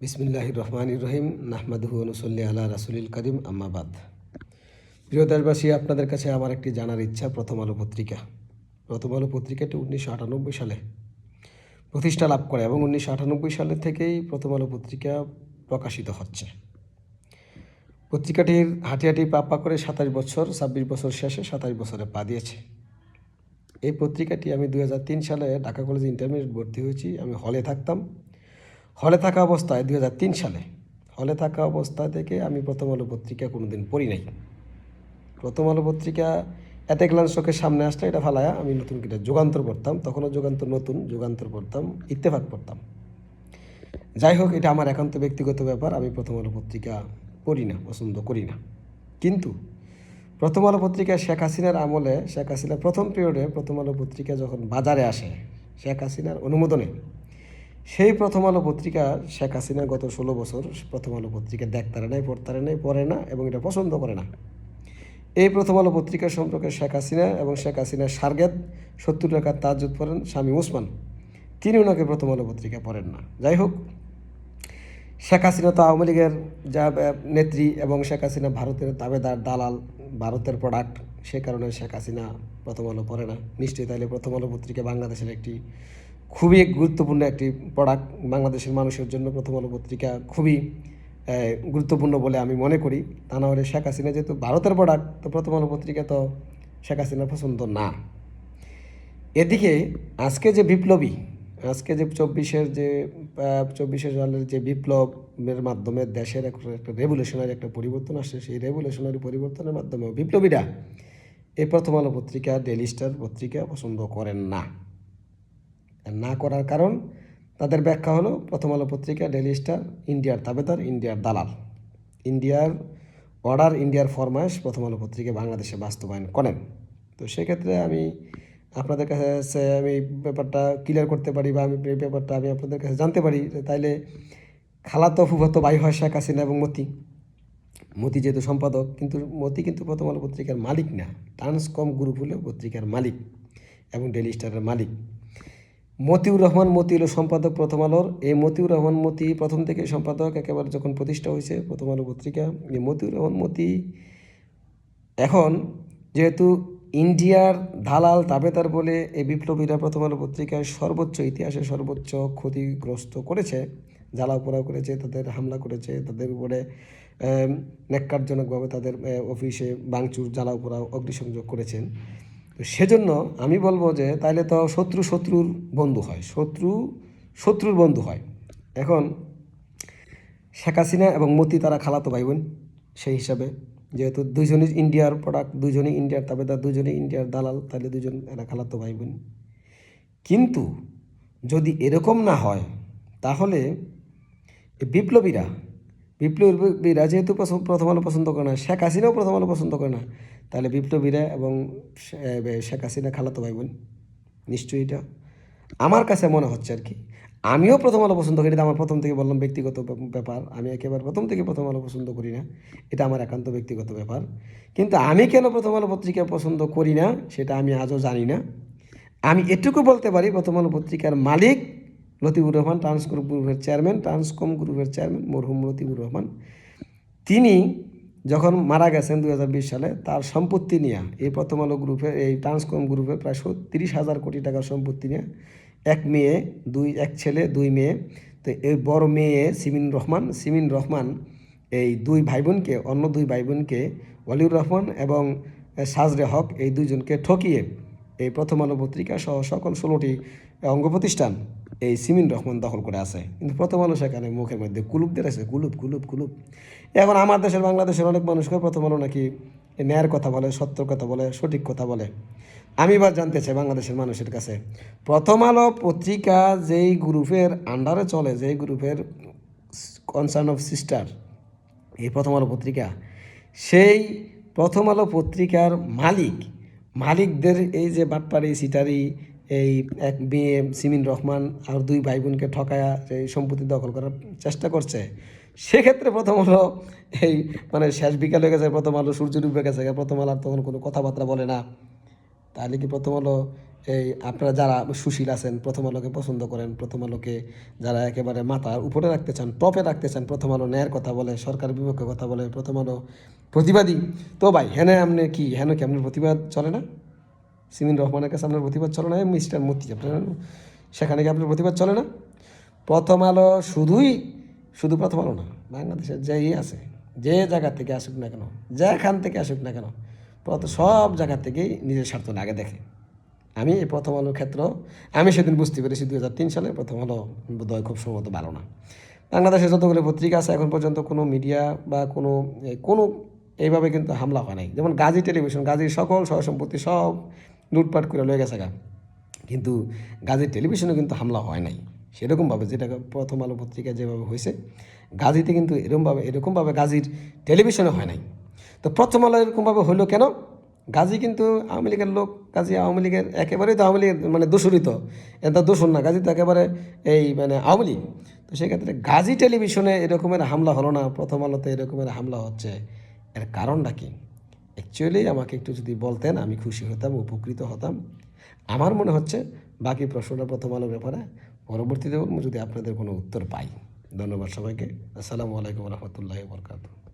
বিসমিল্লাহ রহমান রহিম, নাহমাদুহু অনুসল্লি আল্লাহ রাসুলিল করিম আম্মাবাদ প্রিয় দেশবাসী, আপনাদের কাছে আমার একটি জানার ইচ্ছা, প্রথম আলো পত্রিকা। প্রথম আলো পত্রিকাটি উনিশশো আটানব্বই সালে প্রতিষ্ঠা লাভ করে এবং উনিশশো আটানব্বই সালে থেকেই প্রথম আলো পত্রিকা প্রকাশিত হচ্ছে। পত্রিকাটির হাঁটি হাঁটি পা পা করে সাতাশ বছর, ছাব্বিশ বছর শেষে সাতাশ বছরে পা দিয়েছে। এই পত্রিকাটি আমি দু হাজার তিন সালে ঢাকা কলেজে ইন্টারমিডিয়েট ভর্তি হয়েছি, আমি হলে থাকতাম। হলে থাকা অবস্থায় দু হাজার তিন সালে, হলে থাকা অবস্থা থেকে আমি প্রথম আলো পত্রিকা কোনোদিন পড়ি নাই। প্রথম আলো পত্রিকা এতে গ্লান্স চোখের সামনে আসলে এটা ফালায়া আমি নতুন কিটা যুগান্তর পড়তাম, তখনও যুগান্তর নতুন, যুগান্তর পড়তাম, ইত্তেফাক পড়তাম। যাই হোক, এটা আমার একান্ত ব্যক্তিগত ব্যাপার, আমি প্রথম আলো পত্রিকা পড়ি না, পছন্দ করি না। কিন্তু প্রথম আলো পত্রিকা শেখ হাসিনার আমলে, শেখ হাসিনার প্রথম পিরিয়ডে প্রথম আলো পত্রিকা যখন বাজারে আসে, শেখ হাসিনার অনুমোদনে সেই প্রথম আলো পত্রিকা শেখ হাসিনা গত ষোলো বছর প্রথম আলো পত্রিকা দেখতারে নাই পড়তারে নাই, পড়ে না এবং এটা পছন্দ করে না। এই প্রথম আলো পত্রিকা সম্পর্কে শেখ হাসিনা এবং শেখ হাসিনা সার্গেদ সত্তর টাকার তাজুদ পড়েন স্বামী ওসমান। তিনি ওনাকে প্রথম আলো পত্রিকা পড়েন না। যাই হোক, শেখ হাসিনা তো আওয়ামী লীগের যা নেত্রী এবং শেখ হাসিনা ভারতের দাবেদার দালাল, ভারতের প্রোডাক্ট সে কারণে শেখ হাসিনা প্রথম আলো পড়ে না। নিশ্চয়ই তাহলে প্রথম আলো পত্রিকা বাংলাদেশের একটি খুবই গুরুত্বপূর্ণ একটি প্রোডাক্ট বাংলাদেশের মানুষের জন্য প্রথম আলো পত্রিকা, খুবই গুরুত্বপূর্ণ বলে আমি মনে করি। তা না হলে শেখ হাসিনা যেহেতু ভারতের প্রোডাক্ট তো প্রথম আলো পত্রিকা তো শেখ হাসিনার পছন্দ না। এদিকে আজকে যে বিপ্লবী, আজকে যে চব্বিশের যে চব্বিশে সালের যে বিপ্লবের মাধ্যমে দেশের একটা রেভুলেশনারি একটা পরিবর্তন আসছে, সেই রেভুলেশনারি পরিবর্তনের মাধ্যমে বিপ্লবীরা এই প্রথম আলো পত্রিকা ডেলি স্টার পত্রিকা পছন্দ করেন না। না করার কারণ তাদের ব্যাখ্যা হলো, প্রথম আলো পত্রিকা ডেলি স্টার ইন্ডিয়ার তাবেদার ইন্ডিয়ার দালাল। ইন্ডিয়ার অর্ডার ইন্ডিয়ার ফরমাইশ প্রথম আলো পত্রিকা বাংলাদেশে বাস্তবায়ন করেন। তো সেক্ষেত্রে আমি আপনাদের কাছে আমি ব্যাপারটা ক্লিয়ার করতে পারি বা আমি ব্যাপারটা আমি আপনাদের কাছে জানতে পারি তাইলে খালাতো ফুফাতো ভাই হয় শেখ হাসিনা এবং মতি। মতি যেহেতু সম্পাদক, কিন্তু মতি কিন্তু প্রথম আলো পত্রিকার মালিক না। ট্রান্সকম গ্রুপ হলো পত্রিকার মালিক এবং ডেলি স্টারের মালিক। মতিউর রহমান মতি হলো সম্পাদক প্রথম আলোর। এই মতিউর রহমান মতি প্রথম থেকে সম্পাদক একেবারে যখন প্রতিষ্ঠা হয়েছে প্রথম আলো পত্রিকা। এই মতিউর রহমান মতি এখন যেহেতু ইন্ডিয়ার দালাল তাবেদার বলে এই বিপ্লবীরা প্রথম আলো পত্রিকায় সর্বোচ্চ ইতিহাসে সর্বোচ্চ ক্ষতিগ্রস্ত করেছে জ্বালাও পোড়াও করেছে তাদের হামলা করেছে তাদের উপরে আম, ন্যাক্কারজনকভাবে তাদের অফিসে বাংচুর জ্বালাও পোড়াও অগ্নিসংযোগ করেছেন। তো সেজন্য আমি বলব যে তাইলে তো শত্রু শত্রুর বন্ধু হয়, শত্রু শত্রুর বন্ধু হয়। এখন শেখ হাসিনা এবং মতি তারা খালাতো ভাই বোন সেই হিসাবে। যেহেতু দুইজনই ইন্ডিয়ার প্রোডাক্ট দুইজনই ইন্ডিয়ার তাবেদার দুজনেই ইন্ডিয়ার দালাল তাহলে দুজন এরা খালাতো ভাই বোন কিন্তু যদি এরকম না হয়, তাহলে বিপ্লবীরা বিপ্লবীরা যেহেতু প্রথম আলো পছন্দ করে না, শেখ হাসিনাও প্রথম আলো পছন্দ করে না, তাহলে বিপ্লবীরা এবং শেখ হাসিনা খালাতো ভাই বোন নিশ্চয়ই এটা। আমার কাছে মনে হচ্ছে আর কি, আমিও প্রথম আলো পছন্দ করি আমার প্রথম থেকে বললাম ব্যক্তিগত ব্যাপার, আমি একেবারে প্রথম থেকে প্রথম আলো পছন্দ করি না, এটা আমার একান্ত ব্যক্তিগত ব্যাপার। কিন্তু আমি কেন প্রথম আলো পত্রিকা পছন্দ করি না, সেটা আমি আজও জানি না। আমি এটুকু বলতে পারি, প্রথম আলো পত্রিকার মালিক লতিফুর রহমান ট্রান্স গ্রুপ গ্রুপের চেয়ারম্যান, ট্রান্সকম গ্রুপের চেয়ারম্যান মরহুম লতিফুর রহমান। তিনি যখন মারা গেছেন দু হাজার বিশ সালে, তার সম্পত্তি নিয়ে, এই প্রথম আলো গ্রুপের এই ট্রান্সকম গ্রুপের প্রায় তিরিশ হাজার কোটি টাকার সম্পত্তি নিয়ে, এক মেয়ে, দুই, এক ছেলে, দুই মেয়ে, তো এই বড় মেয়ে সিমিন রহমান সিমিন রহমান এই দুই ভাই বোনকে অন্য দুই ভাই বোনকে ওয়ালিউর রহমান এবং সাজরে হক এই দুইজনকে ঠকিয়ে এই প্রথম আলো পত্রিকা সহ সকল ষোলোটি অঙ্গ প্রতিষ্ঠান এই সিমিন রহমান দখল করে আছে। কিন্তু প্রথম আলো সেখানে মুখের মধ্যে কুলুপ দিয়ে আছে কুলুপ কুলুপ কুলুপ। এখন আমার দেশের, বাংলাদেশের অনেক মানুষকে প্রথম আলো নাকি ন্যায়ের কথা বলে, সত্যর কথা বলে, সঠিক কথা বলে। আমি এবার জানতে চাই বাংলাদেশের মানুষের কাছে, প্রথম আলো পত্রিকা যেই গ্রুপের আন্ডারে চলে, যেই গ্রুপের কনসার্ন অফ সিস্টার এই প্রথম আলো পত্রিকা, সেই প্রথম আলো পত্রিকার মালিক, মালিকদের এই যে বাটপাড়ি, সিটারি এই এক মেয়ে সিমিন রহমান আর দুই ভাই বোনকে ঠকায়া এই সম্পত্তি দখল করার চেষ্টা করছে। সেক্ষেত্রে প্রথম হলো এই মানে শেষ বিকাল হয়ে গেছে, প্রথম আলো সূর্য ডুবে গেছে প্রথম আলো আর তখন কোনো কথাবার্তা বলে না। তাহলে কি প্রথম আলো এই আপনারা যারা সুশীল আছেন, প্রথম আলোকে পছন্দ করেন, প্রথম আলোকে যারা একেবারে মাথার উপরে রাখতে চান, টপে রাখতে চান, প্রথম আলো ন্যায়ের কথা বলে সরকার বিপক্ষে কথা বলে, প্রথম আলো প্রতিবাদী। তো ভাই, হেনে আপনি কি, হেন কি আপনার প্রতিবাদ চলে না? সিমিন রহমানের কাছে আপনার প্রতিবাদ চলে না মিস্টার মতি আপনার সেখানে কি আপনার প্রতিবাদ চলে না? প্রথম আলো শুধুই, শুধু প্রথম আলো না, বাংলাদেশের যেই আছে, যে জায়গা থেকে আসুক না কেন, যেখান থেকে আসুক না কেন প্রথম সব জায়গা থেকেই নিজের স্বার্থ আগে দেখে। আমি এই প্রথম আলোর ক্ষেত্র, আমি সেদিন বুঝতে পেরেছি দু হাজার তিন সালে প্রথম আলো বোধহয় খুব সম্ভবত ভালো না। বাংলাদেশে যতগুলো পত্রিকা আছে, এখন পর্যন্ত কোনো মিডিয়া বা কোনো কোনো, এইভাবে কিন্তু হামলা হয় নাই। যেমন গাজী টেলিভিশন, গাজীর সকল সহ সম্পত্তি সব লুটপাট করে লয়ে গেছে গা। কিন্তু গাজী টেলিভিশনে কিন্তু হামলা হয় নাই। সেরকমভাবে যেটা প্রথম আলো পত্রিকা যেভাবে হয়েছে, গাজীতে কিন্তু এরকমভাবে এরকমভাবে গাজীর টেলিভিশনে হয় নাই। তো প্রথম আলো এরকমভাবে হইল কেন? গাজী কিন্তু আওয়ামী লীগের লোক, গাজী আওয়ামী লীগের একেবারেই তো আওয়ামী লীগের মানে দোষরিত। এটা দূষণ না, গাজী তো একেবারে এই মানে আওয়ামী লীগ। তো সেক্ষেত্রে গাজী টেলিভিশনে এরকমের হামলা হলো না, প্রথম আলোতে এরকমের হামলা হচ্ছে। এর কারণটা কি? অ্যাকচুয়ালি আমাকে একটু যদি বলতেন, আমি খুশি হতাম, উপকৃত হতাম। আমার মনে হচ্ছে, বাকি প্রশ্নটা প্রথম আলোর ব্যাপারে। পরবর্তীতে যদি আপনাদের কোনো উত্তর পাই। ধন্যবাদ সবাইকে। আসসালামু আলাইকুম রহমতুল্লাহ বরকাত